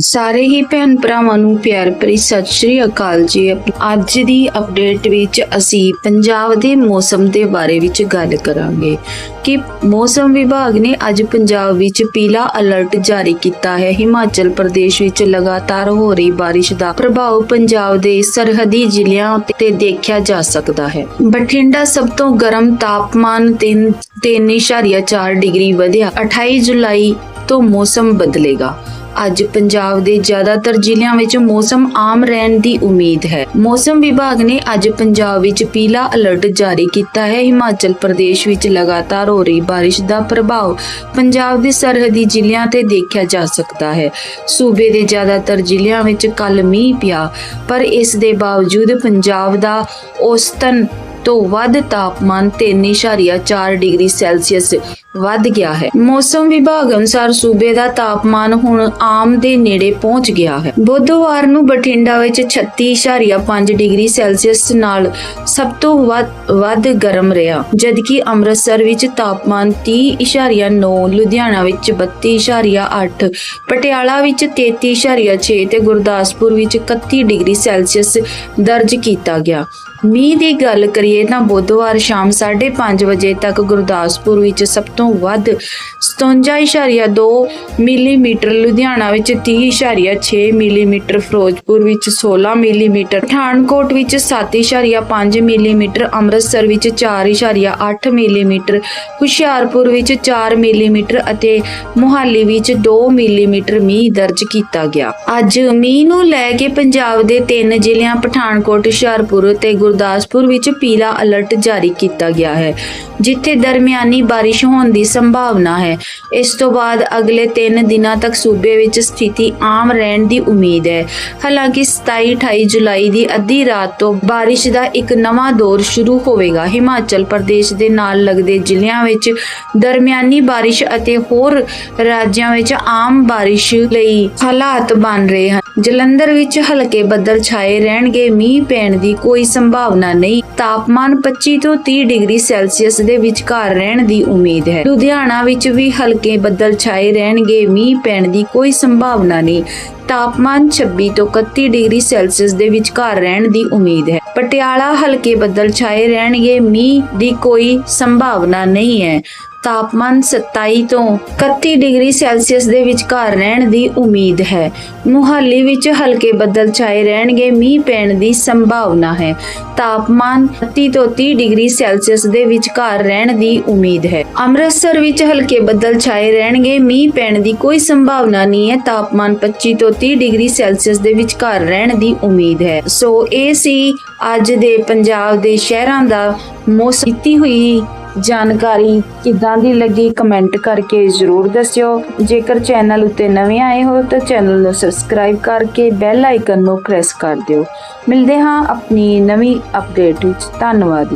ਸਾਰੇ ਹੀ ਭੈਣ ਭਰਾਵਾਂ ਨੂੰ ਪਿਆਰ ਭਰੀ ਸਤਿ ਸ਼੍ਰੀ ਅਕਾਲ ਜੀ। ਅੱਜ ਦੀ ਅਪਡੇਟ ਵਿੱਚ ਅਸੀਂ ਪੰਜਾਬ ਦੇ ਮੌਸਮ ਦੇ ਬਾਰੇ ਵਿੱਚ ਗੱਲ ਕਰਾਂਗੇ ਕਿ ਮੌਸਮ ਵਿਭਾਗ ਨੇ ਅੱਜ ਪੰਜਾਬ ਵਿੱਚ ਪੀਲਾ ਅਲਰਟ ਜਾਰੀ ਕੀਤਾ ਹੈ। ਹਿਮਾਚਲ ਪ੍ਰਦੇਸ਼ ਵਿੱਚ ਲਗਾਤਾਰ ਹੋ ਰਹੀ ਬਾਰਿਸ਼ ਦਾ ਪ੍ਰਭਾਵ ਪੰਜਾਬ ਦੇ ਸਰਹੱਦੀ ਜ਼ਿਲ੍ਹਿਆਂ ਤੇ ਦੇਖਿਆ ਜਾ ਸਕਦਾ ਹੈ। ਬਠਿੰਡਾ ਸਭ ਤੋਂ ਗਰਮ ਤਾਪਮਾਨ 3 3.4 ਡਿਗਰੀ ਵਧਿਆ। 28 ਜੁਲਾਈ ਤੋਂ ਮੌਸਮ ਬਦਲੇਗਾ। ਅੱਜ ਪੰਜਾਬ ਦੇ ਜ਼ਿਆਦਾਤਰ ਜ਼ਿਲ੍ਹਿਆਂ ਵਿੱਚ ਮੌਸਮ ਆਮ ਰਹਿਣ ਦੀ ਉਮੀਦ ਹੈ। ਮੌਸਮ ਵਿਭਾਗ ਨੇ ਅੱਜ ਪੰਜਾਬ ਵਿੱਚ ਪੀਲਾ ਅਲਰਟ ਜਾਰੀ ਕੀਤਾ ਹੈ। ਹਿਮਾਚਲ ਪ੍ਰਦੇਸ਼ ਵਿੱਚ ਲਗਾਤਾਰ ਹੋ ਰਹੀ ਬਾਰਿਸ਼ ਦਾ ਪ੍ਰਭਾਵ ਪੰਜਾਬ ਦੇ ਸਰਹੱਦੀ ਜ਼ਿਲ੍ਹਿਆਂ ਤੇ ਦੇਖਿਆ ਜਾ ਸਕਦਾ ਹੈ। ਸੂਬੇ ਦੇ ਜ਼ਿਆਦਾਤਰ ਜ਼ਿਲ੍ਹਿਆਂ ਵਿੱਚ ਕੱਲ ਮੀਂਹ ਪਿਆ, ਪਰ ਇਸ ਦੇ ਬਾਵਜੂਦ ਪੰਜਾਬ ਦਾ ਔਸਤਨ ਤੋਂ ਵੱਧ ਤਾਪਮਾਨ 3.4 ਡਿਗਰੀ ਸੈਲਸੀਅਸ ਵੱਧ ਗਿਆ ਹੈ। ਮੌਸਮ ਵਿਭਾਗ ਅਨੁਸਾਰ ਸੂਬੇ ਦਾ ਤਾਪਮਾਨ ਹੁਣ ਆਮ ਦੇ ਨੇੜੇ ਪਹੁੰਚ ਗਿਆ ਹੈ। ਬੁੱਧਵਾਰ ਨੂੰ ਬਠਿੰਡਾ ਵਿੱਚ 36.5 ਡਿਗਰੀ ਸੈਲਸੀਅਸ ਨਾਲ ਸਭ ਤੋਂ ਵੱਧ ਵੱਧ ਗਰਮ ਰਿਹਾ। ਜਦਕਿ ਅੰਮ੍ਰਿਤਸਰ ਵਿੱਚ ਤਾਪਮਾਨ 30.9 ਲੁਧਿਆਣਾ ਵਿੱਚ 32.8 ਪਟਿਆਲਾ ਵਿੱਚ 33.6 ਤੇ ਗੁਰਦਾਸਪੁਰ ਵਿੱਚ 31 ਡਿਗਰੀ ਸੈਲਸੀਅਸ ਦਰਜ ਕੀਤਾ ਗਿਆ। ਮੀਂਹ ਦੀ ਗੱਲ ਕਰੀਏ ਤਾਂ ਬੁੱਧਵਾਰ ਸ਼ਾਮ 5:30 ਵਜੇ ਤੱਕ ਗੁਰਦਾਸਪੁਰ ਵਿੱਚ ਸਭ ਤੋਂ ਵੱਧ 57.2 ਮਿਲੀਮੀਟਰ, ਲੁਧਿਆਣਾ ਵਿੱਚ 30.6 ਮਿਲੀਮੀਟਰ, ਫਿਰੋਜ਼ਪੁਰ ਵਿੱਚ 16 ਮਿਲੀਮੀਟਰ, ਪਠਾਨਕੋਟ ਵਿੱਚ 7.5 ਮਿਲੀਮੀਟਰ, ਅੰਮ੍ਰਿਤਸਰ ਵਿੱਚ 4.8 ਮਿਲੀਮੀਟਰ, ਹੁਸ਼ਿਆਰਪੁਰ ਵਿੱਚ 4 ਮਿਲੀਮੀਟਰ ਅਤੇ ਮੁਹਾਲੀ ਵਿੱਚ 2 ਮਿਲੀਮੀਟਰ ਮੀਂਹ ਦਰਜ ਕੀਤਾ ਗਿਆ। ਅੱਜ ਮੀਂਹ ਨੂੰ ਲੈ ਕੇ ਪੰਜਾਬ ਦੇ ਤਿੰਨ ਜ਼ਿਲ੍ਹਿਆਂ ਪਠਾਨਕੋਟ, ਹੁਸ਼ਿਆਰਪੁਰ ਤੇ ਗੁਰਦਾਸਪੁਰ ਵਿੱਚ ਪੀਲਾ ਅਲਰਟ ਜਾਰੀ ਕੀਤਾ ਗਿਆ ਹੈ, ਜਿੱਥੇ ਦਰਮਿਆਨੀ ਬਾਰਿਸ਼ ਹੋਣ ਦੀ ਸੰਭਾਵਨਾ ਹੈ। ਇਸ ਤੋਂ ਬਾਅਦ ਅਗਲੇ 3 ਦਿਨਾਂ ਤੱਕ ਸੂਬੇ ਵਿੱਚ ਸਥਿਤੀ ਆਮ ਰਹਿਣ ਦੀ ਉਮੀਦ ਹੈ। ਹਾਲਾਂਕਿ 27-28 ਜੁਲਾਈ ਦੀ ਅੱਧੀ ਰਾਤ ਤੋਂ ਬਾਰਿਸ਼ ਦਾ ਇੱਕ ਨਵਾਂ ਦੌਰ ਸ਼ੁਰੂ ਹੋਵੇਗਾ। ਹਿਮਾਚਲ ਪ੍ਰਦੇਸ਼ ਦੇ ਨਾਲ ਲੱਗਦੇ ਜ਼ਿਲ੍ਹਿਆਂ ਵਿੱਚ ਦਰਮਿਆਨੀ ਬਾਰਿਸ਼ ਅਤੇ ਹੋਰ ਰਾਜਾਂ ਵਿੱਚ ਆਮ ਬਾਰਿਸ਼ ਲਈ ਹਾਲਾਤ ਬਣ ਰਹੇ ਹਨ। ਜਲੰਧਰ ਵਿੱਚ ਹਲਕੇ ਬੱਦਲ ਛਾਏ ਰਹਿਣਗੇ, ਮੀਂਹ ਪੈਣ ਦੀ ਕੋਈ ਸੰਭਾਵਨਾ ਨਹੀਂ। ਤਾਪਮਾਨ 25 ਤੋਂ 30 ਡਿਗਰੀ ਸੈਲਸੀਅਸ ਦੇ ਵਿਚਕਾਰ ਰਹਿਣ ਦੀ ਉਮੀਦ ਹੈ। ਲੁਧਿਆਣਾ ਵਿੱਚ ਵੀ ਹਲਕੇ ਬੱਦਲ ਛਾਏ ਰਹਿਣਗੇ, ਮੀਂਹ ਪੈਣ ਦੀ ਕੋਈ ਸੰਭਾਵਨਾ ਨਹੀਂ। ਤਾਪਮਾਨ 26 ਤੋਂ 31 ਡਿਗਰੀ ਸੈਲਸੀਅਸ ਦੇ ਵਿਚਕਾਰ ਰਹਿਣ ਦੀ ਉਮੀਦ ਹੈ। ਪਟਿਆਲਾ ਹਲਕੇ ਬੱਦਲ ਛਾਏ ਰਹਿਣਗੇ, ਮੀਂਹ ਦੀ ਕੋਈ ਸੰਭਾਵਨਾ ਨਹੀਂ ਹੈ। ਤਾਪਮਾਨ 27 ਤੋਂ 31 ਡਿਗਰੀ ਸੈਲਸੀਅਸ ਦੇ ਵਿਚਕਾਰ ਰਹਿਣ ਦੀ ਉਮੀਦ ਹੈ। ਮੁਹਾਲੀ ਵਿੱਚ ਹਲਕੇ ਬੱਦਲ ਛਾਏ ਰਹਿਣਗੇ, ਮੀਂਹ ਪੈਣ ਦੀ ਸੰਭਾਵਨਾ ਹੈ। ਤਾਪਮਾਨ 31 ਤੋਂ 30 ਡਿਗਰੀ ਸੈਲਸੀਅਸ ਦੇ ਵਿਚਕਾਰ ਰਹਿਣ ਦੀ ਉਮੀਦ ਹੈ। ਅੰਮ੍ਰਿਤਸਰ ਵਿੱਚ ਹਲਕੇ ਬੱਦਲ ਛਾਏ ਰਹਿਣਗੇ, ਮੀਂਹ ਪੈਣ ਦੀ ਕੋਈ ਸੰਭਾਵਨਾ ਨਹੀਂ ਹੈ। ਤਾਪਮਾਨ 25 ਤੋਂ 30 ਡਿਗਰੀ ਸੈਲਸੀਅਸ ਦੇ ਵਿਚਕਾਰ ਰਹਿਣ ਦੀ ਉਮੀਦ ਹੈ। ਸੋ ਇਹ ਸੀ ਅੱਜ ਦੇ ਪੰਜਾਬ ਦੇ ਸ਼ਹਿਰਾਂ ਦਾ ਮੌਸਮ। ਕੀਤੀ ਹੋਈ ਜਾਣਕਾਰੀ ਕਿੱਦਾਂ ਦੀ ਲੱਗੀ ਕਮੈਂਟ ਕਰਕੇ ਜ਼ਰੂਰ ਦੱਸਿਓ। ਜੇਕਰ ਚੈਨਲ ਉੱਤੇ ਨਵੇਂ ਆਏ ਹੋ ਤਾਂ ਚੈਨਲ ਨੂੰ ਸਬਸਕ੍ਰਾਈਬ ਕਰਕੇ ਬੈਲ ਆਈਕਨ ਨੂੰ ਪ੍ਰੈਸ ਕਰ ਦਿਓ। ਮਿਲਦੇ ਹਾਂ ਆਪਣੀ ਨਵੀਂ ਅਪਡੇਟ ਵਿੱਚ। ਧੰਨਵਾਦ।